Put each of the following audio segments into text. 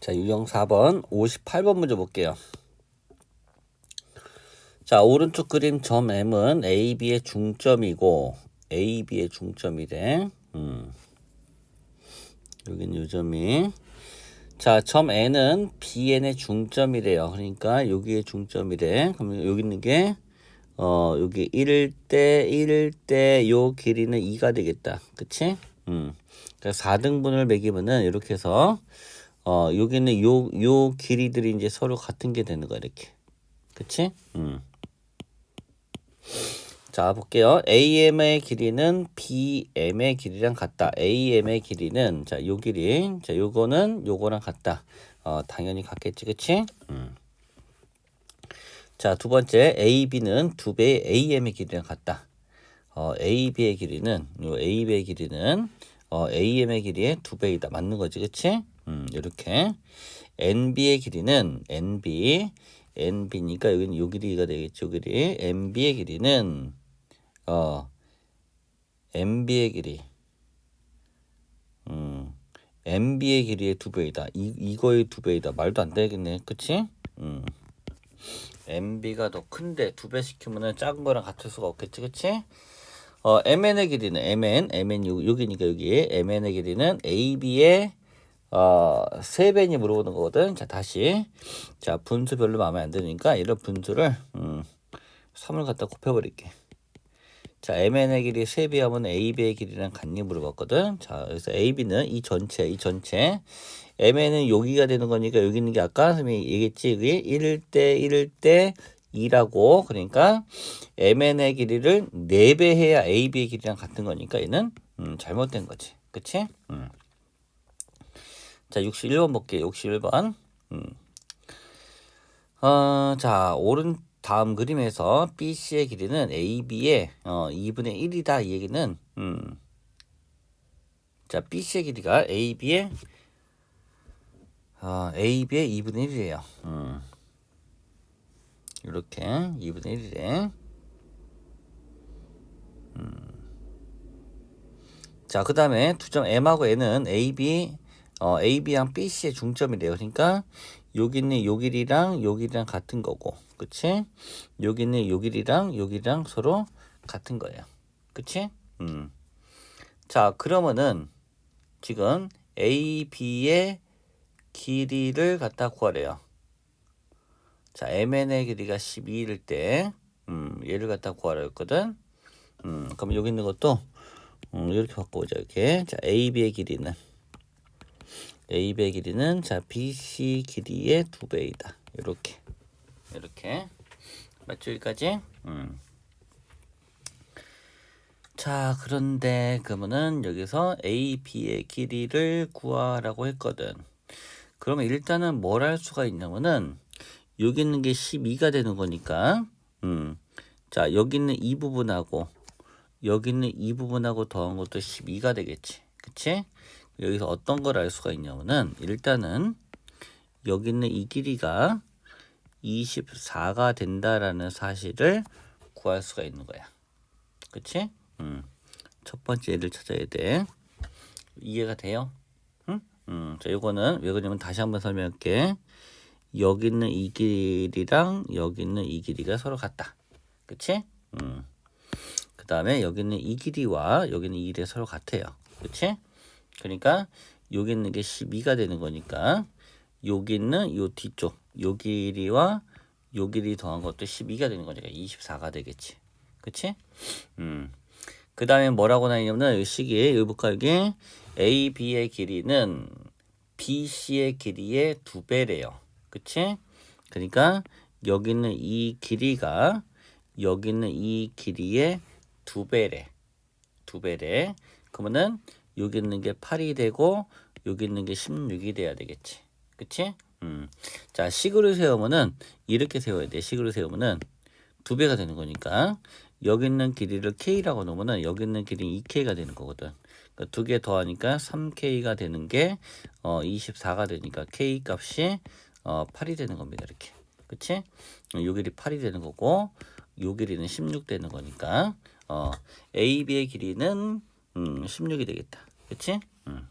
자, 유형 4번, 58번 문제 볼게요. 자, 오른쪽 그림 점 M은 AB의 중점이고, AB의 중점이래. 음. 여기는 요점이. 자, 점 N은 BN의 중점이래요. 그러니까 여기의 중점이래. 그러면 여기 있는 게, 어, 여기 1일 때, 1일 때, 요 길이는 2가 되겠다. 그치? 음. 그러니까 4등분을 매기면은 이렇게 해서, 어, 여기는 요, 요 길이들이 이제 서로 같은 게 되는 거야, 이렇게. 그치? 음. 자, 볼게요. AM의 길이는 BM의 길이랑 같다. AM의 길이는, 자, 요 길이. 자, 요거는 요거랑 같다. 어, 당연히 같겠지, 그치? 음. 자, 두 번째, AB는 두 배의 AM의 길이랑 같다. 어, AB의 길이는, 요 AB의 길이는, 어, AM의 길이의 두 배이다. 맞는 거지, 그치? 음, 요렇게. NB의 길이는, NB, NB니까 여기는 요 길이가 되겠죠, 요 길이. NB의 길이는, 어, MB의 길이, 음, MB의 길이의 두 배이다. 이, 이거의 두 배이다. 말도 안 되겠네. 그치? 음. MB가 더 큰데 두 배 시키면은 작은 거랑 같을 수가 없겠지. 그치? 어, MN의 길이는 MN, MN 요, 여기니까 여기 MN의 길이는 AB의 어, 세 배니 물어보는 거거든. 자, 다시. 자, 분수 별로 마음에 안 드니까 이런 분수를 음, 3을 갖다 곱해버릴게. 자, MN의 길이 3배 하면 AB의 길이랑 같니 물어봤거든. 자, 그래서 AB는 이 전체, 이 전체. MN은 여기가 되는 거니까 여기 있는 게 아까 선생님이 얘기했지. 그게 1일 때, 1일 때 2라고. 그러니까 MN의 길이를 4배 해야 AB의 길이랑 같은 거니까 얘는 음, 잘못된 거지. 그치? 음. 자, 61번 볼게요. 61번. 음. 어, 자, 오른 다음 그림에서 BC의 길이는 AB의 어, 2분의 1이다. 이 얘기는 음. 자, BC의 길이가 AB의 어, AB의 2분의 1이에요. 음. 이렇게 2분의 1이래. 음. 자, 그 다음에 두 점 M하고 N은 AB, 어, AB랑 BC의 중점이래요. 그러니까 여기 있는 요 길이랑 요 길이랑 같은 거고, 그치? 여기 있는 요 길이랑 요 길이랑 서로 같은 거예요. 그치? 음. 자, 그러면은 지금 AB의 길이를 갖다 구하래요. 자, MN의 길이가 12일 때, 음, 얘를 갖다 구하라 했거든. 음, 그럼 여기 있는 것도, 음, 이렇게 바꿔보자, 이렇게. 자, AB의 길이는, AB의 길이는, 자, BC 길이의 두 배이다. 이렇게. 이렇게. 맞죠, 여기까지? 음. 자, 그런데 그러면은 여기서 AB의 길이를 구하라고 했거든. 그러면 일단은 뭘 할 수가 있냐면은, 여기 있는 게 12가 되는 거니까 음. 자 여기 있는 이 부분하고 여기 있는 이 부분하고 더한 것도 12가 되겠지 그치 여기서 어떤 걸 알 수가 있냐면은 일단은 여기 있는 이 길이가 24가 된다라는 사실을 구할 수가 있는 거야 그치 음. 첫 번째 예를 찾아야 돼 이해가 돼요 응? 음. 자 요거는 왜 그러냐면 다시 한번 설명할게 여기 있는 이 길이랑 여기 있는 이 길이가 서로 같다. 그치? 음. 그 다음에 여기 있는 이 길이와 여기 있는 이 길이 서로 같아요. 그치? 그러니까 여기 있는 게 12가 되는 거니까 여기 있는 요 뒤쪽 요 길이와 요 길이 더한 것도 12가 되는 거니까 24가 되겠지. 그치? 음. 그 다음에 뭐라고 나냐면 이 시기에 여기 볼까 여기 AB의 길이는 BC의 길이의 두 배래요. 그치? 그러니까 여기 있는 이 길이가 여기 있는 이 길이의 두 배래. 두 배래. 그러면은 여기 있는 게 8이 되고 여기 있는 게 16이 돼야 되겠지. 그치? 음. 자, 식으로 세우면은 이렇게 세워야 돼. 식으로 세우면은 두 배가 되는 거니까 여기 있는 길이를 k라고 놓으면은 여기 있는 길이 2k가 되는 거거든. 그러니까 두 개 더하니까 3k가 되는 게 어, 24가 되니까 k 값이 어, 8이 되는 겁니다. 이렇게. 그치? 요 길이 8이 되는 거고, 요 길이는 16 되는 거니까, 어, AB의 길이는, 음, 16이 되겠다. 그치? 음.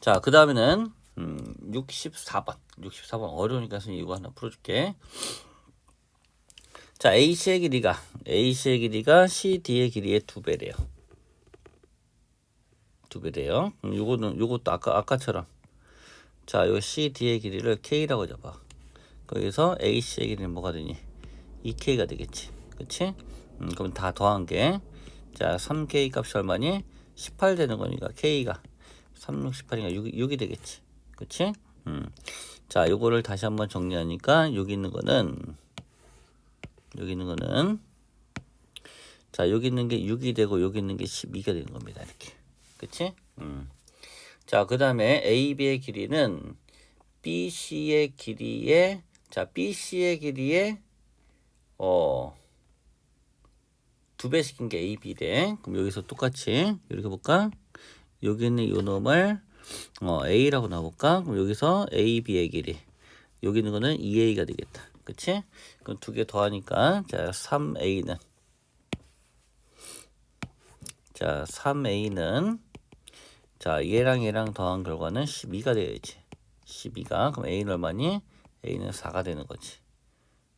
자, 그 다음에는, 음, 64번. 64번 어려우니까 선생님 이거 하나 풀어줄게. 자, AC의 길이가 AC의 길이가 CD의 길이의 두 배래요. 두 배래요. 요거는 요것도 아까 아까처럼 자, 요 CD의 길이를 K라고 잡아. 거기서 AC의 길이는 뭐가 되니? 2K가 되겠지. 그치? 음, 그럼 다 더한 게, 자, 3K 값이 얼마니? 18 되는 거니까, K가 3, 6, 18이니까 6, 6이 되겠지. 그치? 음. 자, 요거를 다시 한번 정리하니까, 여기 있는 거는, 여기 있는 거는, 자, 여기 있는 게 6이 되고, 여기 있는 게 12가 되는 겁니다. 이렇게. 그치? 음. 자, 그 다음에 AB의 길이는 BC의 길이에, 자, BC의 길이에, 어, 두 배 시킨 게 AB래. 그럼 여기서 똑같이, 이렇게 볼까? 여기 있는 요 놈을, 어, A라고 나볼까? 그럼 여기서 AB의 길이. 여기 있는 거는 2A가 되겠다. 그치? 그럼 두 개 더하니까, 자, 3A는, 자, 3A는, 자, 얘랑 얘랑 더한 결과는 12가 되어야지. 12가. 그럼 A는 얼마니? A는 4가 되는 거지.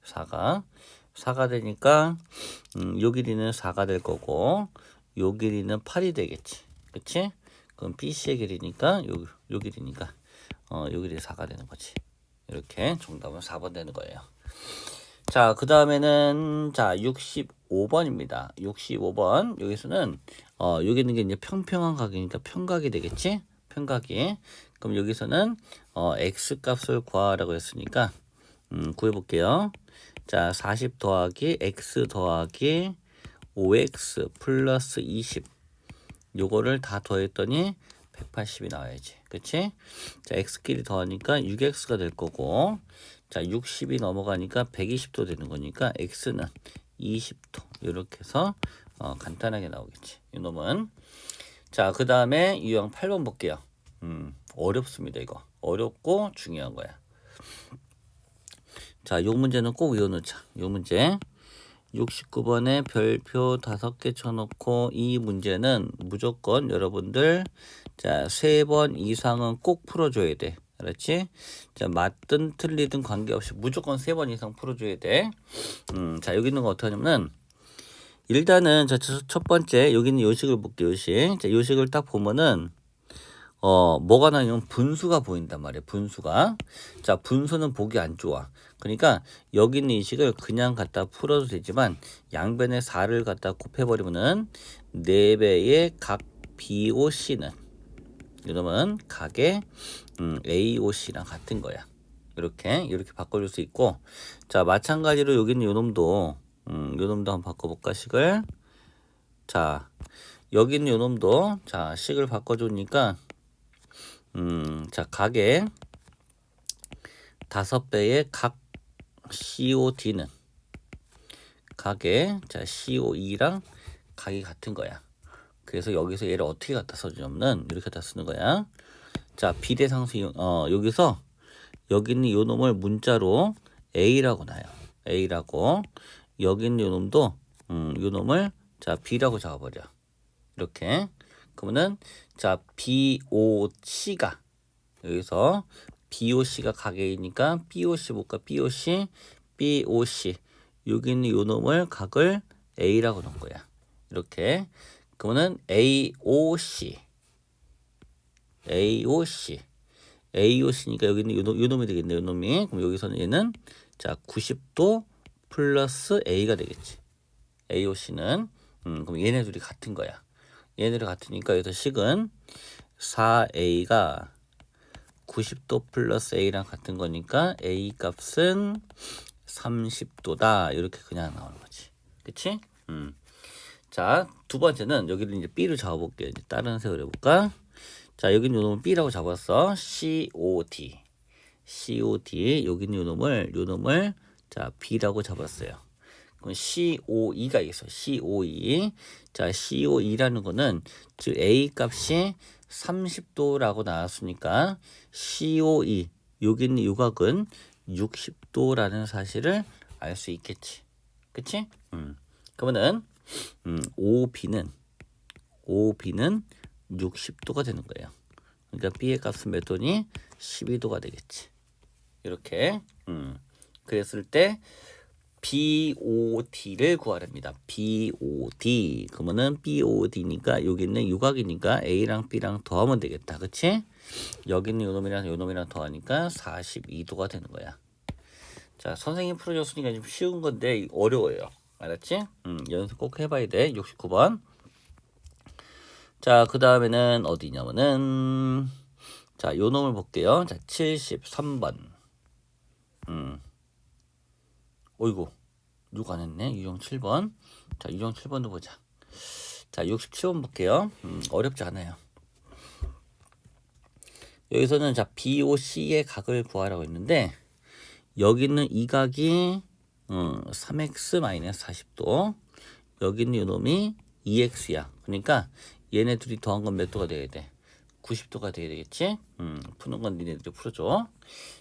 4가. 4가 되니까, 음, 요 길이는 4가 될 거고, 요 길이는 8이 되겠지. 그치? 그럼 BC의 길이니까, 요, 요 길이니까, 어, 요 길이 4가 되는 거지. 이렇게 정답은 4번 되는 거예요. 자, 그 다음에는, 자, 65번입니다. 65번. 여기서는, 어, 여기 있는 게 이제 평평한 각이니까 평각이 되겠지? 평각이. 그럼 여기서는, 어, x 값을 구하라고 했으니까, 음, 구해 볼게요. 자, 40 더하기 x 더하기 5x 플러스 20. 요거를 다 더했더니 180이 나와야지. 그치? 자, x끼리 더하니까 6x가 될 거고, 자, 60이 넘어가니까 120도 되는 거니까 x는 20도. 이렇게 해서 어, 간단하게 나오겠지. 이 놈은. 자, 그 다음에 유형 8번 볼게요. 음, 어렵습니다, 이거. 어렵고 중요한 거야. 자, 요 문제는 꼭 외워놓자. 요 문제. 69번에 별표 5개 쳐놓고 이 문제는 무조건 여러분들 자, 세번 이상은 꼭 풀어줘야 돼. 알았지? 자, 맞든 틀리든 관계없이 무조건 세번 이상 풀어줘야 돼. 음, 자, 여기 있는 거 어떻게 하냐면은 일단은 자, 첫- 첫 번째 여기 있는 요식을 볼게요. 요식. 자, 요식을 딱 보면은 어, 뭐가 나냐면 분수가 보인단 말이에요. 분수가. 자, 분수는 보기 안 좋아. 그러니까 여기 있는 이 식을 그냥 갖다 풀어도 되지만 양변에 4를 갖다 곱해버리면은 4배의 각 BOC는 이러면 각의 음, AOC랑 같은 거야. 이렇게 이렇게 바꿔줄 수 있고 자 마찬가지로 여기 있는 요 놈도 음, 요 놈도 한번 바꿔볼까 식을 자 여기 있는 요 놈도 자 식을 바꿔주니까 음, 자, 각의 다섯 배의 각 COD는 각의 자 COE랑 각이 같은 거야. 그래서 여기서 얘를 어떻게 갖다 써주냐면은 이렇게 갖다 쓰는 거야. 자, 비대상수 어 여기서 여기 있는 요 놈을 문자로 A라고 놔요. A라고 여기 있는 요 놈도 음, 요 놈을 자 B라고 잡아버려. 이렇게 그러면은 자 BOC가 여기서 BOC가 가게이니까 BOC 볼까? BOC BOC 여기 있는 요 놈을 각을 A라고 놓은 거야. 이렇게. 그러면은 AOC AOC AOC니까 여기 있는 요, 놈- 요 놈이 되겠네 요 놈이. 그럼 여기서는 얘는 자 90도 플러스 A가 되겠지. AOC는. 음, 그럼 얘네 둘이 같은 거야 얘네들이 같으니까 여기서 식은 4a가 90도 플러스 a랑 같은 거니까 a 값은 30도다 이렇게 그냥 나오는 거지 그치? 음. 자, 두 번째는 여기를 이제 b를 잡아볼게요. 이제 다른 색을 해볼까? 자, 여기는 요 놈을 b라고 잡았어. COD. COD. 여기는 요 놈을, 요 놈을, 자, b라고 잡았어요. 그럼 COE가 있어. COE. 자, COE라는 거는 즉 A 값이 30도라고 나왔으니까 COE 여기 있는 요각은 60도라는 사실을 알 수 있겠지. 그치? 음. 그러면은 음, OB는 OB는 60도가 되는 거예요. 그러니까 B의 값은 몇 도니? 12도가 되겠지. 이렇게. 음. 그랬을 때 BOD를 구하랍니다. BOD. 그러면은 BOD니까 여기 있는 유각이니까 A랑 B랑 더하면 되겠다. 그치? 여기 있는 요놈이랑 요놈이랑 더하니까 42도가 되는 거야. 자, 선생님 풀어줬으니까 좀 쉬운 건데 어려워요. 알았지? 음, 연습 꼭 해봐야 돼. 69번. 자, 그 다음에는 어디냐면은 자, 요 놈을 볼게요. 자, 73번. 음. 어이구. 6 안 했네. 유형 7번. 자, 유형 7번도 보자. 자, 67번 볼게요. 음, 어렵지 않아요. 여기서는 자, BOC의 각을 구하라고 했는데 여기 있는 이 각이 음, 3x-40도. 여기 있는 이 놈이 2x야. 그러니까 얘네 둘이 더한 건 몇 도가 돼야 돼? 90도가 돼야 되겠지? 음, 푸는 건 니네들이 풀어줘.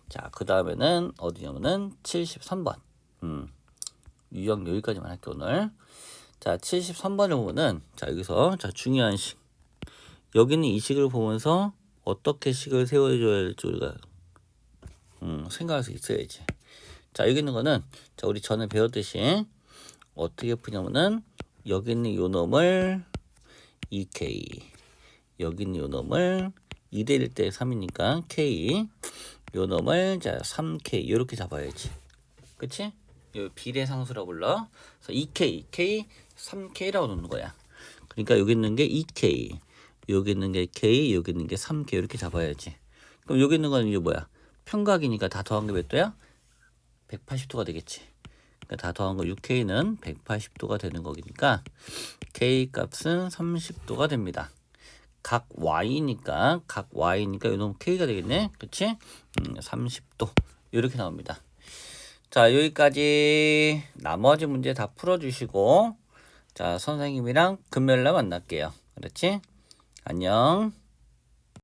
자, 그 다음에는 어디냐면은 73번. 음, 유형 여기까지만 할게, 오늘. 자, 73번을 보면은, 자, 여기서, 자, 중요한 식. 여기는 이 식을 보면서 어떻게 식을 세워 줘야 할지 우리가, 음, 생각할 수 있어야지. 자, 여기 있는 거는, 자, 우리 전에 배웠듯이, 어떻게 푸냐면은, 여기 있는 요 놈을 2K, 여기 있는 요 놈을 2대 1대 3이니까 K, 요 놈을 자 3K 이렇게 잡아야지. 그치? 요 비례 상수라고 불러. 그래서 2K, K, 3K라고 놓는 거야. 그러니까 여기 있는 게 2K, 여기 있는 게 K, 여기 있는 게 3K 이렇게 잡아야지. 그럼 여기 있는 건 이제 뭐야? 평각이니까 다 더한 게 몇 도야? 180도가 되겠지. 그러니까 다 더한 거 6K는 180도가 되는 거니까 K 값은 30도가 됩니다. 각 Y니까 각 Y니까 이놈 K가 되겠네. 그치? 음, 30도 이렇게 나옵니다. 자 여기까지 나머지 문제 다 풀어주시고 자 선생님이랑 금요일날 만날게요. 그렇지? 안녕.